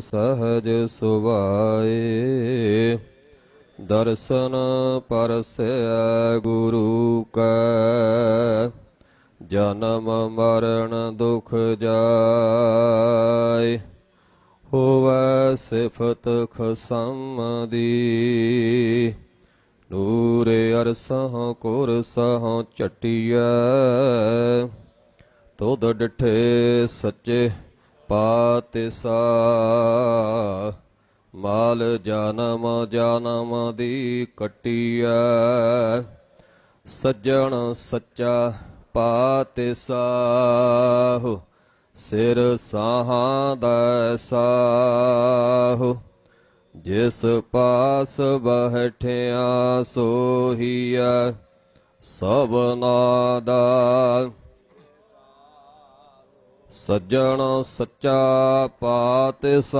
ਸਹਜ ਸੁਭਾਏ। ਦਰਸ਼ਨ ਪਰਸੈ ਗੁਰੂ ਕੈ। ਜਨਮ ਮਰਨ ਦੁਖ ਜਾਏ। ਹੋਵੈ ਸਿਫਤ ਖਸਮ ਦੀ ਨੂਰ ਅਰਸਹ ਕੁਰਸਹ ਚਟਿਐ ਤੁਧ ਡਿਠੇ ਸੱਚੇ ਪਾਤਿਸਾ ਮਾਲ ਜਨਮ ਜਨਮ ਦੀ ਕਟਿਐ। ਸੱਜਣ ਸੱਚਾ ਪਾਤਿਸਾਹੁ ਸਿਰ ਸਾਹਾਂ ਦਾ ਸਾਹੁ ਜਿਸ ਪਾਸ ਬਹਿਠਿਆ ਸੋਹੀਐ ਸਭਨਾ ਦਾ ਸੱਜਣ ਸੱਚਾ ਪਾਤਿਸ